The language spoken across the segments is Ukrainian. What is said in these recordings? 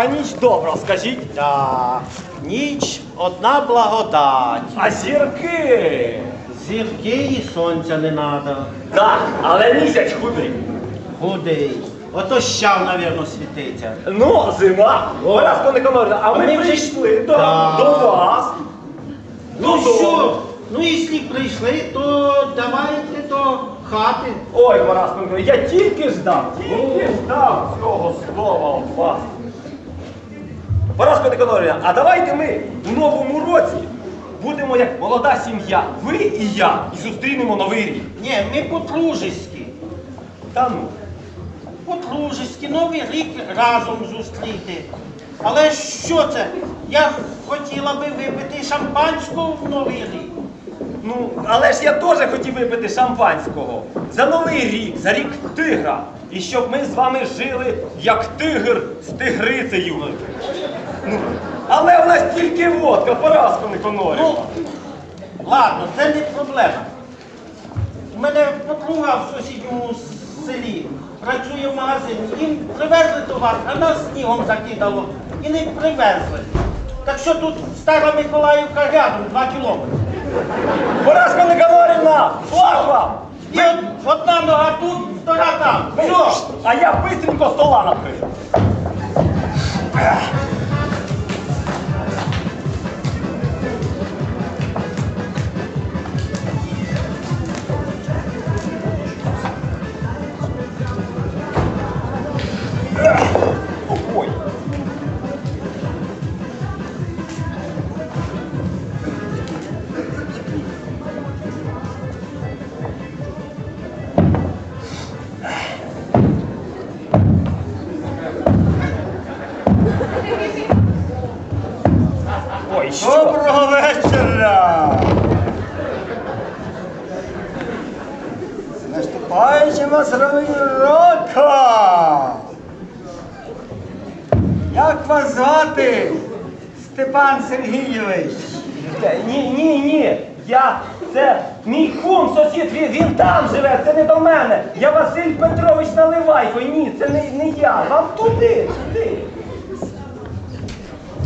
а ніч добра, скажіть. Да. Ніч одна благодать. А зірки. Зірки і сонця не надо. Так, але місяць худий. Худий. Ото щав, навірно, світиться. Ну, зима. Параско Никонорівна, а А ми прийшли до, Да. до вас. Ну Додому. що? Ну, якщо прийшли, то давайте до хати. Ой, Никонорівна, я тільки ждав, тільки ждав цього слова від вас. Параско Никонорівна, а давайте ми у новому році будемо як молода сім'я, ви і я, і зустрінемо новий рік. Ні, ми по-дружески. Та ну. По-дружески, новий рік разом зустріти. Але що це? Я хотіла би випити шампанського в новий рік. Ну, але ж я теж хотів випити шампанського. За новий рік, за рік тигра. І щоб ми з вами жили, як тигр з тигрицею. Ну, але у нас тільки водка, Параско Никонорівна. Ну, ладно, це не проблема. У мене подруга в сусідньому селі працює в магазині. Їм привезли товар, а нас снігом закидало і не привезли. Так що тут стара Миколаївка рядом, два кілометри. Параско Никонорівна, флаг вам! І от, одна нога тут, втора там. Все. А я бистренько стола накрию. Як вас звати, Степан Сергійович? Ні, ні, ні. Я це мій кум, сусід, він, він там живе, це не до мене. Я Василь Петрович Наливайко. Ні, це не, не я. Вам туди, туди.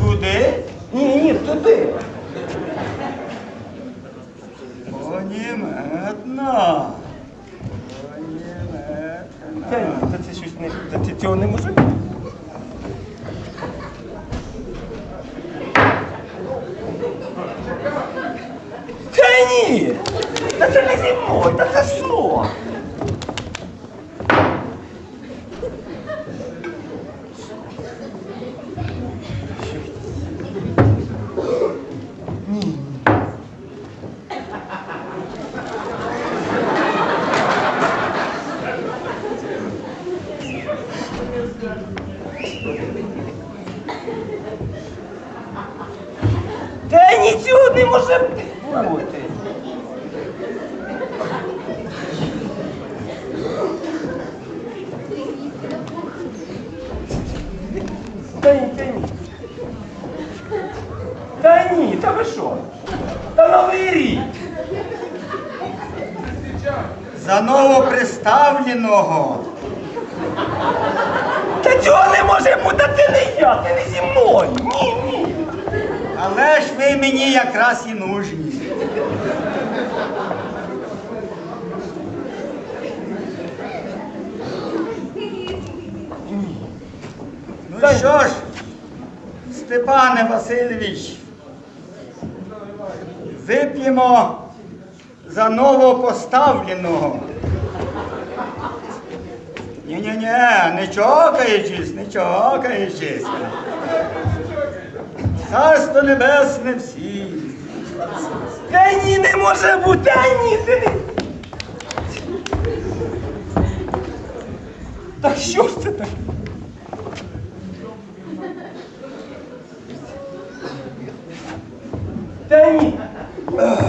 Туди? Ні, ні, туди. Та та це щось не. Та це цього не може бути. Та ні! Та це не зі мною, та це що? Та нічого не може бути. Та ні, та ні. Та ні, та ви що? Та новий рік. За новоприставленого. Та цього не може бути, це не я, це не зі мною. Ні, ні. Але ж ви мені якраз і нужні. Ну що ж, Степане Васильович, вип'ємо за новопоставленого. Ні-ні-ні, не чокаючись, не чокаючись. Царство небесне всі. Та ні, не може бути, та ні, це не. Так що ж це таке? Та ні.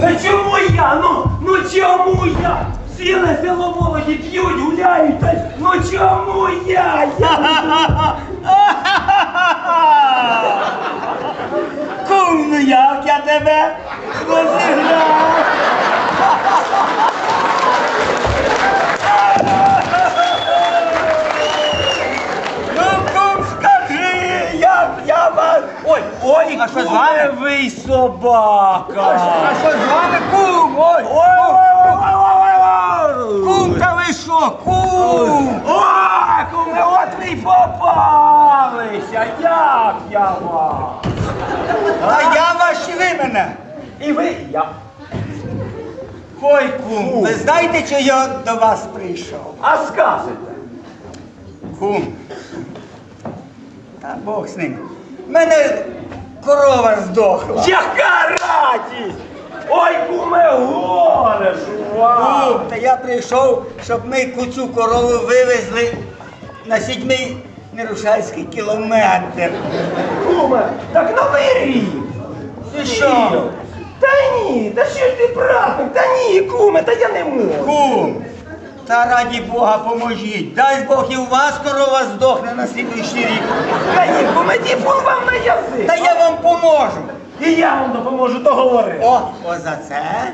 Та чому я? Ну, ну чому я? Ціле село молоді п'ють, гуляють, та ну чому я? я? Кум, ну як я тебе розіграв? Ну, кум, скажи, як А що з вами? ви собака. А що з вами кум? Ой, Ой, ой, ой, ой, ой, ой. кум, та ви що, кум? О, куме, от ви й попалися. Як я вам? А я вас чи ви мене? І ви, і я. Ой, кум, ви знаєте, що я до вас прийшов? А скажете? Кум. Та Бог з ним. В мене корова здохла. Яка радість! Ой, куме, горе ж у! Кум, та я прийшов, щоб ми куцю корову вивезли на сідьмий Нерушальський кілометр. Куме, так рік! Ти що? Та ні, та що ж ти праздник? Та ні, куме, та я не можу. Кум, та раді Бога поможіть. Дай Бог і у вас корова здохне на слідуючий рік. Та ні, куме, діпун вам на язик. Та я вам поможу. І я вам допоможу договорити. О, о за це.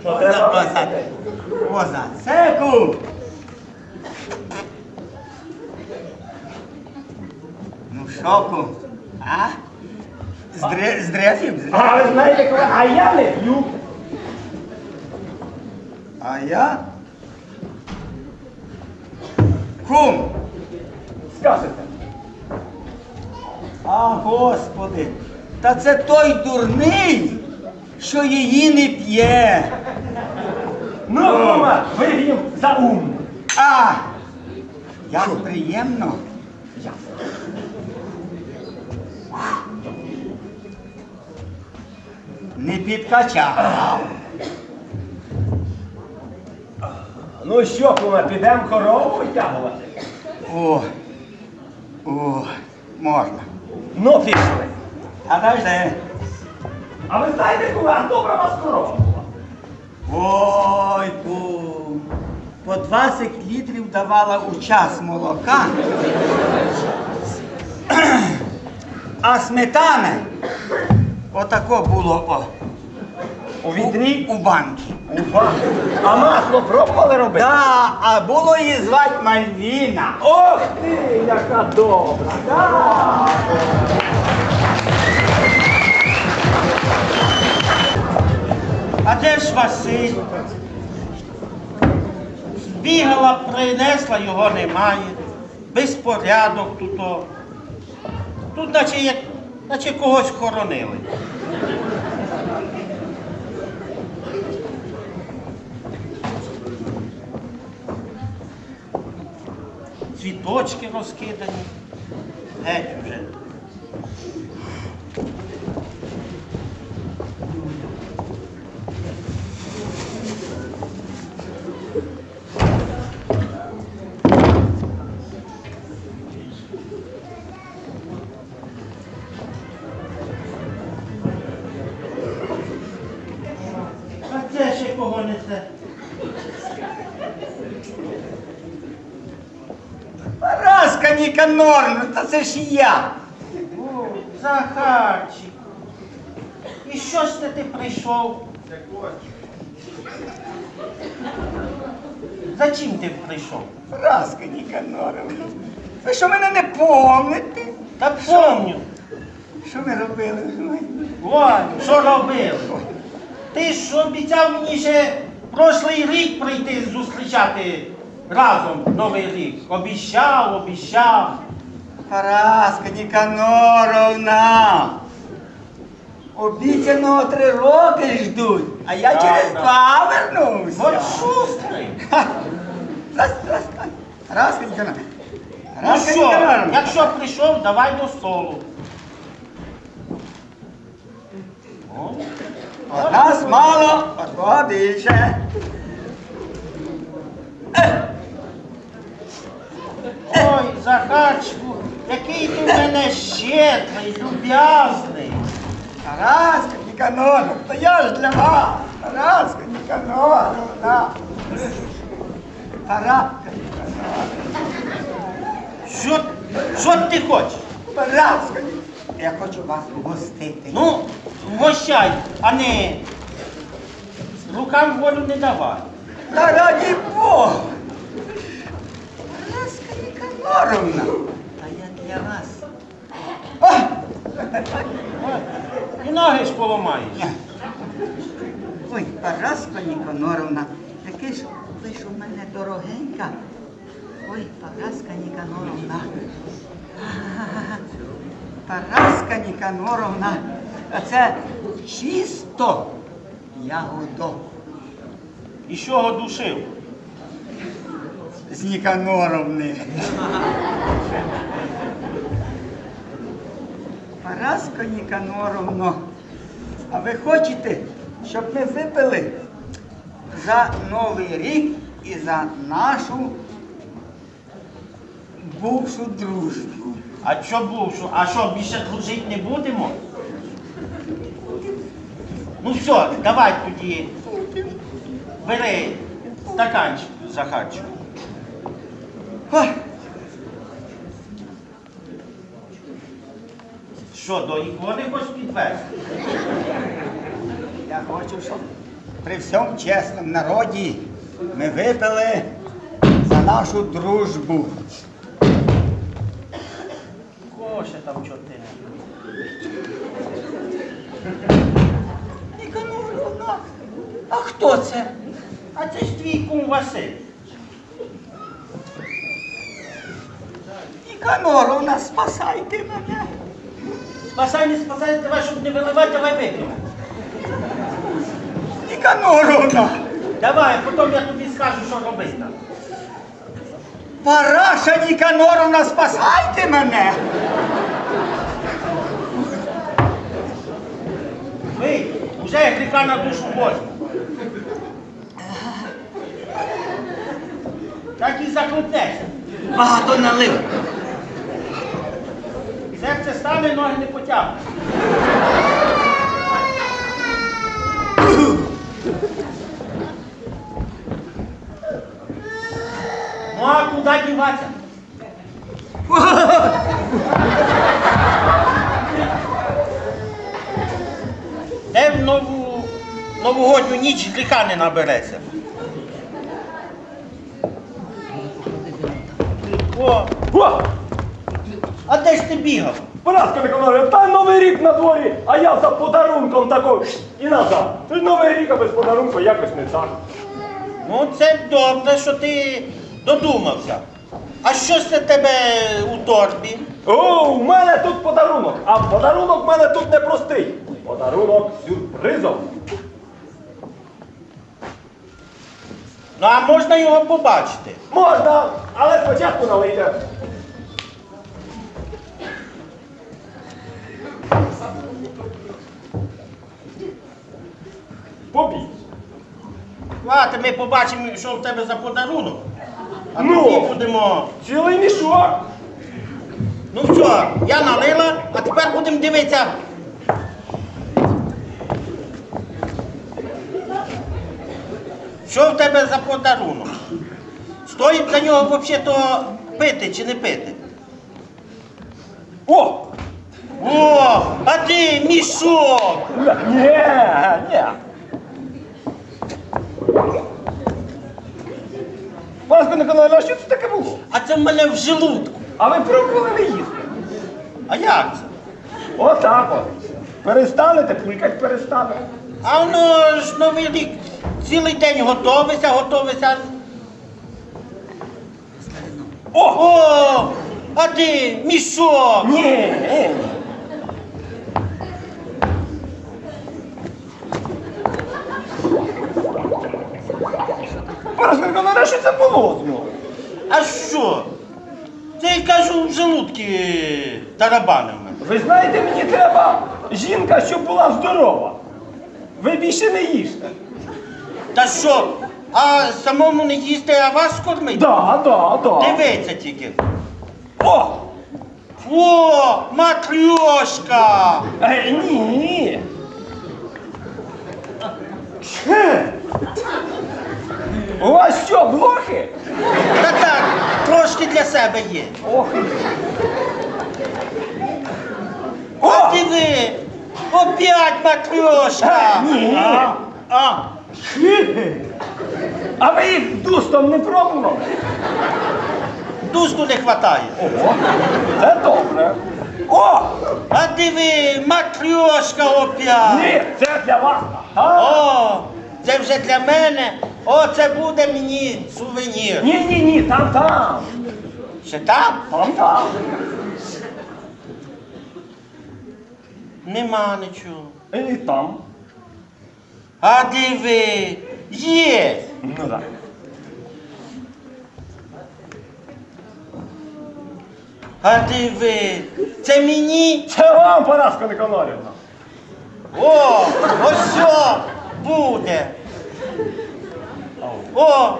Що треба о за, робити? о за це, кум. Ну що, кум? А? Здре, здрезів? Здрезів? А ви знаєте, куме, а я не п'ю. А я? Кум! Скажете. А, Господи! Та це той дурний, що її не п'є. Ну, куме, вип'ємо за ум. А! Як приємно. Не підкачав. Ну що, куме, підемо корову витягувати? О, о, можна. Ну, пішли. А далі. А ви знаєте, а добра вас корова була? Ой, кум. По 20 літрів давала у час молока. А сметани отако було о, У відрі? у банки. Ува. А масло пробували робити? Да, а було її звати Мальвіна. Ох ти, яка добра! Да. А де ж Василь? Бігала, принесла, його немає. Безпорядок тут. Тут наче, як, наче когось хоронили. Цвіточки розкидані. Геть вже. Параска Ніканорна, та це ж я. О, Захарчик. І що ж це ти прийшов? За чим ти прийшов? Параска Ніканоровна. Ви що мене не помните? Та помню. Що ми робили? Ой, що робив? Ти ж обіцяв мені ще прошлий рік прийти зустрічати разом Новий рік. Обіщав, обіщав. Параска Ніканоровна. Обіцяного три роки ждуть, а я через два вернуся. От шустрий. Ха. Раз, раз, раз. Параска Ніканоровна. Ну що, Ніканоровна. якщо прийшов, давай до столу. О, От нас мало, от Бога більше. Ой, Захарчику, який ти в мене щедрий, люб'язний. Параска Ніканоровна, то я ж для вас. Параска Ніканоровна. Параска Ніканоровна. Що, що ти хочеш? Ніканоровна. Я хочу вас угостити. Ну, вгощай, а не рукам волю не давай. Та раді Бога. Ніканоровна. Та я для вас. О, І ноги ж поламаєш. Ой, Параска Ніканоровна, таке ж ви ж у мене дорогенька. Ой, Параска Ніканоровна. Параска Ніканоровна, а це чисто ягодо І з чого душив? З Ніканоровни. Параско Ніканоровно, а ви хочете, щоб ми випили за Новий рік і за нашу бувшу дружбу? А що був? Що? А що, більше дружити не будемо? Ну все, давай тоді. Бери стаканчик, Захарчик. Що, до ікони хочеш підвести? я хочу, щоб при всьому чесному народі ми випили за нашу дружбу. Кого ще там чотири? Ніканоровна, а хто це? А це ж твій кум Василь. Ніканоровна, спасайте мене. Спасай, не спасай, давай, щоб не виливати, давай вип'ємо. Ніканоровна, Давай, потім я тобі скажу, що робити там. Параша Ніканоровна, спасайте мене. Ви, вже як ріка на душу Божу. Так і захлипнешся. Багато налив. Стане, ноги не потягне. Ну а куди діватися? Де в нову новогодню ніч гріха не набереться? О, О! а де ж ти бігав? Параска Ніколаївна, та новий рік на дворі, а я за подарунком такой і назад. І новий рік, а без подарунку якось не так. Ну, це добре, що ти додумався. А що це тебе у торбі? О, у мене тут подарунок, а подарунок в мене тут не простий. Подарунок сюрпризом. Ну, а можна його побачити? Можна, але спочатку налийте. Попій. Ладно, ми побачимо, що в тебе за подарунок. А Ну. тоді будемо. Цілий мішок. Ну що, я налила, а тепер будемо дивитися. Що в тебе за подарунок? Стоїть за нього взагалі-то пити чи не пити? О! О, а ти мішок! Ні, ні. Паска Николаївна, а що це таке було? А це в мене в желудку. А ви пробували не їсти? А як це? Отак от. Перестанете, пулькать перестане. А воно ж новий рік цілий день готовиться, готовиться. О! О, а ти мішок! Ні, ні. Николаївна, що це було з нього? А що? Це я кажу в желудки тарабанив мене. Ви знаєте, мені треба жінка, щоб була здорова. Ви більше не їжте. Та що? А самому не їсти, а вас кормити? Да, да, да. Дивіться тільки. О! О, матрьошка! Е, ні. Хе. Що, блохи? Та так, трошки для себе є. Ох. А О! диви, опять матрьошка! Е, ні. А, а, Хе. А ви їх дустом не пробували? дуску не хватає. Ого, це добре. О! А диви, матрьошка опять. Ні, це для вас. А? О, це вже для мене. О, це буде мені сувенір. Ні, ні, ні, там, там. Ще там? Там, там. Нема нічого. І там. А диви, є. Ну так. А диви, це мені. Це вам, Параска Никонорівна. О, ось що буде. О,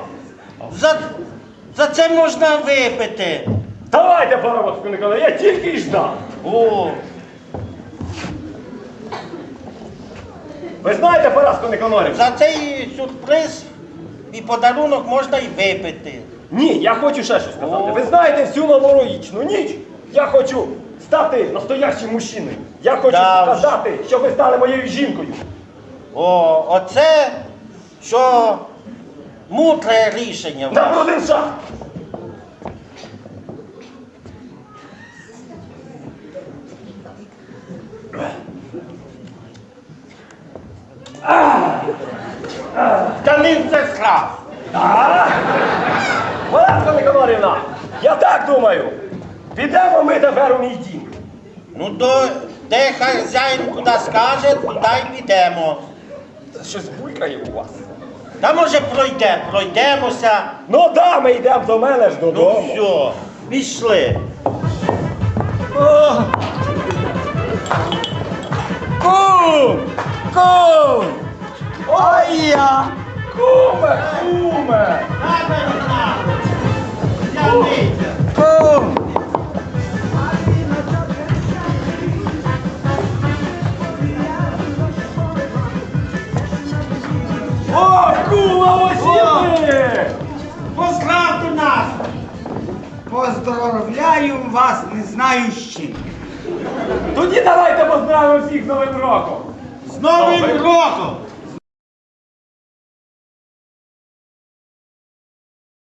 за, за це можна випити. Давайте, Параска Никонорівна, я тільки й ждав. О, Ви знаєте, Параско Никонорівна? за цей сюрприз і подарунок можна й випити. Ні, я хочу ще щось сказати. О. Ви знаєте, всю новорічну ніч я хочу стати настоящим мужчиною. Я хочу Да вже. сказати, що ви стали моєю жінкою. О, оце що мудре рішення. На один шаг. Та не це скрав. Параска Никонорівна, я так думаю. Підемо ми тепер у мій дім. Ну, до, де хазяїн куди скаже, туди й підемо. Щось булькає у вас. Та може пройде, пройдемося. Ну да, ми йдемо до мене ж Ну додому. все, пішли. О! Кум! Кум! Ой я! Куме, куме! Я вийду. Кум! І! Поздравте нас! Поздоровляю вас, не знаю з чим. Тоді давайте поздравимо всіх з Новим роком. З Новим роком!